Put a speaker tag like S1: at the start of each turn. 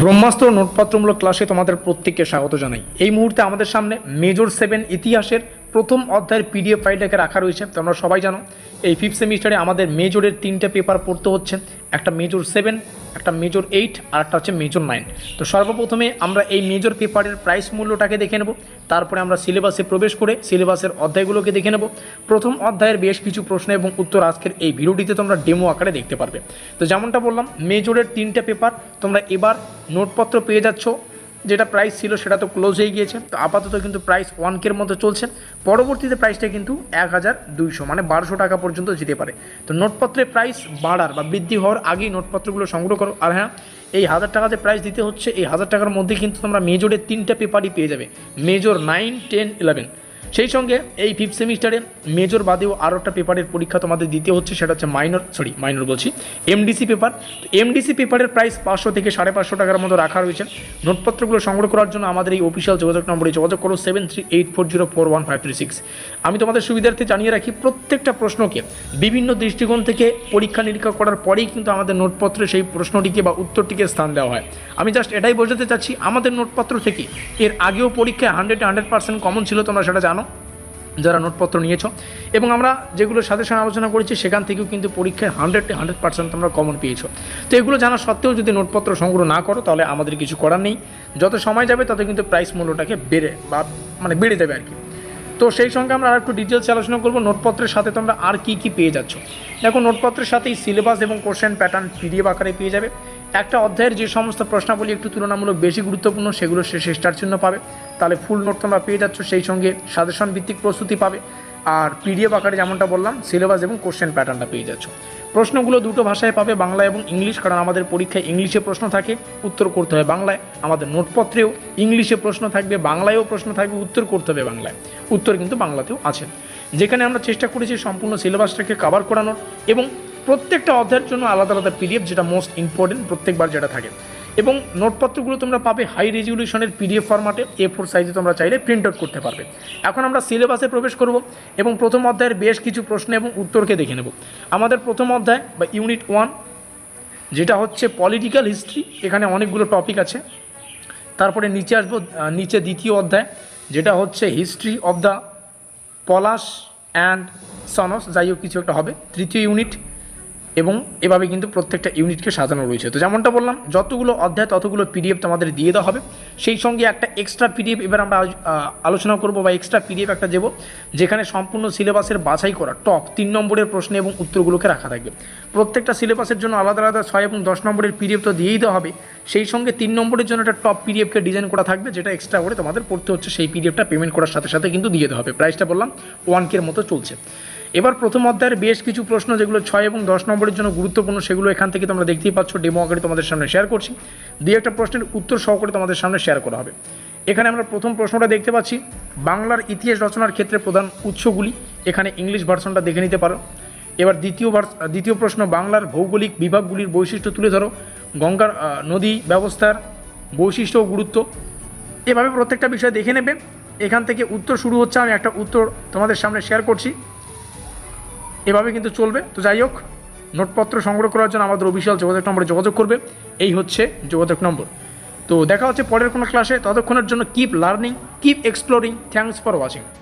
S1: ব্রহ্মাস্ত্র নোটপত্রমূলক ক্লাসে তোমাদের প্রত্যেককে স্বাগত জানাই। এই মুহূর্তে আমাদের সামনে মেজর সেভেন ইতিহাসের প্রথম অধ্যায়ের পিডিএফ ফাইলটাকে রাখা রয়েছে। তোমরা সবাই জানো, এই ফিফথ সেমিস্টারে আমাদের মেজরের তিনটে পেপার পড়তে হচ্ছে। একটা মেজর সেভেন একটা মেজর এইট আর একটা হচ্ছে মেজর নাইন তো সর্বপ্রথমে আমরা এই মেজর পেপারের প্রাইস মূল্যটাকে দেখে নেব। তারপরে আমরা সিলেবাসে প্রবেশ করে সিলেবাসের অধ্যায়গুলোকে দেখে নেব। প্রথম অধ্যায়ের বেশ কিছু প্রশ্ন এবং উত্তর আজকের এই ভিডিওটিতে তোমরা ডেমো আকারে দেখতে পারবে। তো যেমনটা বললাম মেজরের তিনটা পেপার তোমরা এবার নোটপত্র পেয়ে যাচ্ছ। যেটা প্রাইস ছিল সেটা তো ক্লোজ হয়ে গিয়েছে। তো আপাতত কিন্তু প্রাইস ওয়ানকের মতো চলছে। পরবর্তীতে প্রাইসটা কিন্তু এক হাজার দুইশো মানে বারোশো টাকা পর্যন্ত যেতে পারে। তো নোটপত্রের প্রাইস বাড়ার বা বৃদ্ধি হওয়ার আগেই নোটপত্রগুলো সংগ্রহ করো। আর হ্যাঁ এই হাজার টাকাতে প্রাইস দিতে হচ্ছে, এই হাজার টাকার মধ্যে কিন্তু তোমরা মেজরের তিনটা পেপারই পেয়ে যাবে। মেজর নাইন টেন ইলেভেন সেই সঙ্গে এই ফিফথ সেমিস্টারে মেজর বাদেও আরও একটা পেপারের পরীক্ষা তোমাদের দিতে হচ্ছে, সেটা হচ্ছে মাইনর সরি মাইনর বলছি এমডিসি পেপার এমডিসি পেপারের প্রাইস পাঁচশো থেকে সাড়ে পাঁচশো টাকার মতো রাখা রয়েছে। নোটপত্রগুলো সংগ্রহ করার জন্য আমাদের এই অফিসিয়াল যোগাযোগ নম্বরে যোগাযোগ করো seven three eight four zero four one five three six আমি তোমাদের সুবিধার্থে জানিয়ে রাখি, প্রত্যেকটা প্রশ্নকে বিভিন্ন দৃষ্টিকোণ থেকে পরীক্ষা নিরীক্ষা করার পরেই কিন্তু আমাদের নোটপত্রে সেই প্রশ্নটিকে বা উত্তরটিকে স্থান দেওয়া হয়। আমি জাস্ট এটাই বোঝাতে চাচ্ছি, আমাদের নোটপত্র থেকে এর আগেও পরীক্ষায় হান্ড্রেড হান্ড্রেড পার্সেন্ট কমন ছিল, তোমরা সেটা জানো। যারা নোটপত্র নিয়েছো। এবং আমরা যেগুলো সাজেশন আলোচনা করেছি, সেখান থেকেও কিন্তু পরীক্ষায় হান্ড্রেড টু হান্ড্রেড পার্সেন্ট তোমরা কমন পেয়েছ। তো এগুলো জানা সত্ত্বেও যদি নোটপত্র সংগ্রহ না করো, তাহলে আমাদের কিছু করার নেই। যত সময় যাবে, তত কিন্তু প্রাইস মূল্যটাকে বেড়ে বা মানে বেড়ে যাবে আর কি তো সেই সঙ্গে আমরা আর একটু ডিটেলস আলোচনা করব। নোটপত্রের সাথে তোমরা আর কি কি পেয়ে যাচ্ছ? দেখো, নোটপত্রের সাথেই সিলেবাস এবং কোশ্চেন প্যাটার্ন পিডিএফ আকারে পেয়ে যাবে। একটা অধ্যায়ের যে সমস্ত প্রশ্নাবলী একটু তুলনামূলক বেশি গুরুত্বপূর্ণ, সেগুলো সে স্টার চিহ্ন পাবে। তাহলে ফুল নোট তোমরা পেয়ে যাচ্ছ, সেই সঙ্গে সাজেশন ভিত্তিক প্রস্তুতি পাবে। আর পিডিএফ আকারে যেমনটা বললাম সিলেবাস এবং কোশ্চেন প্যাটার্নটা পেয়ে যাচ্ছ। প্রশ্নগুলো দুটো ভাষায় পাবে, বাংলা এবং ইংলিশ, কারণ আমাদের পরীক্ষায় ইংলিশে প্রশ্ন থাকে, উত্তর করতে হবে বাংলায়। আমাদের নোটপত্রেও ইংলিশে প্রশ্ন থাকবে, বাংলায়ও প্রশ্ন থাকবে, উত্তর করতে হবে বাংলায়। উত্তর কিন্তু বাংলাতেও আছে। যেখানে আমরা চেষ্টা করেছি সম্পূর্ণ সিলেবাসটাকে কভার করানোর এবং প্রত্যেকটা অধ্যায়ের জন্য আলাদা আলাদা পিডিএফ যেটা মোস্ট ইম্পর্টেন্ট প্রত্যেকবার যেটা থাকে। এবং নোটপত্রগুলো তোমরা পাবে হাই রেজলিউশনের পিডিএফ ফরম্যাটে এ ফোর সাইজে তোমরা চাইলে প্রিন্ট আউট করতে পারবে। এখন আমরা সিলেবাসে প্রবেশ করব এবং প্রথম অধ্যায়ের বেশ কিছু প্রশ্ন এবং উত্তরকে দেখে নেব। আমাদের প্রথম অধ্যায় বা ইউনিট ওয়ান যেটা হচ্ছে পলিটিক্যাল হিস্ট্রি এখানে অনেকগুলো টপিক আছে। তারপরে নিচে আসব নিচে দ্বিতীয় অধ্যায়, যেটা হচ্ছে history of the Palash and sons, যাই হোক, কিছু একটা হবে। তৃতীয় ইউনিট এবং এভাবে কিন্তু প্রত্যেকটা ইউনিটকে সাজানো রয়েছে। তো যেমনটা বললাম, যতগুলো অধ্যায়, ততগুলো পিডিএফ তোমাদের দিয়ে দেওয়া হবে। সেই সঙ্গে একটা এক্সট্রা পিডিএফ এবার আমরা আলোচনা করব বা এক্সট্রা পিডিএফ একটা দেবো, যেখানে সম্পূর্ণ সিলেবাসের বাছাই করা, টপ, তিন নম্বরের প্রশ্ন এবং উত্তরগুলোকে রাখা থাকবে। প্রত্যেকটা সিলেবাসের জন্য আলাদা আলাদা ছয় এবং দশ নম্বরের পিডিএফ তো দিয়েই দেওয়া হবে। সেই সঙ্গে তিন নম্বরের জন্য একটা টপ পিডিএফকে ডিজাইন করা থাকবে, যেটা এক্সট্রা করে তোমাদের পড়তে হচ্ছে। সেই পিডিএফটা পেমেন্ট করার সাথে সাথে কিন্তু দিয়ে দেওয়া হবে। প্রাইসটা বললাম ওয়ান কের মতো চলছে। এবার প্রথম অধ্যায়ের বেশ কিছু প্রশ্ন, যেগুলো ছয় এবং দশ নম্বরের জন্য গুরুত্বপূর্ণ, সেগুলো এখান থেকে তোমরা দেখতেই পাচ্ছ। ডেমো আকারে তোমাদের সামনে শেয়ার করছি। দুই একটা প্রশ্নের উত্তর সহকারে তোমাদের সামনে শেয়ার করা হবে। এখানে আমরা প্রথম প্রশ্নটা দেখতে পাচ্ছি। বাংলার ইতিহাস রচনার ক্ষেত্রে প্রধান উৎসগুলি, এখানে ইংলিশ ভার্সনটা দেখে নিতে পারো। এবার দ্বিতীয় দ্বিতীয় প্রশ্ন, বাংলার ভৌগোলিক বিভাগগুলির বৈশিষ্ট্য তুলে ধরো। গঙ্গার নদী ব্যবস্থার বৈশিষ্ট্য ও গুরুত্ব। এভাবে প্রত্যেকটা বিষয় দেখে নেবে। এখান থেকে উত্তর শুরু হচ্ছে, আমি একটা উত্তর তোমাদের সামনে শেয়ার করছি। এভাবে কিন্তু চলবে। তো যাই হোক, নোটপত্র সংগ্রহ করার জন্য আমাদের অফিসিয়াল যোগাযোগ নম্বরে যোগাযোগ করবে। এই হচ্ছে যোগাযোগ নম্বর। তো দেখা হচ্ছে পরের কোনো ক্লাসে ততক্ষণের জন্য keep learning keep exploring thanks for watching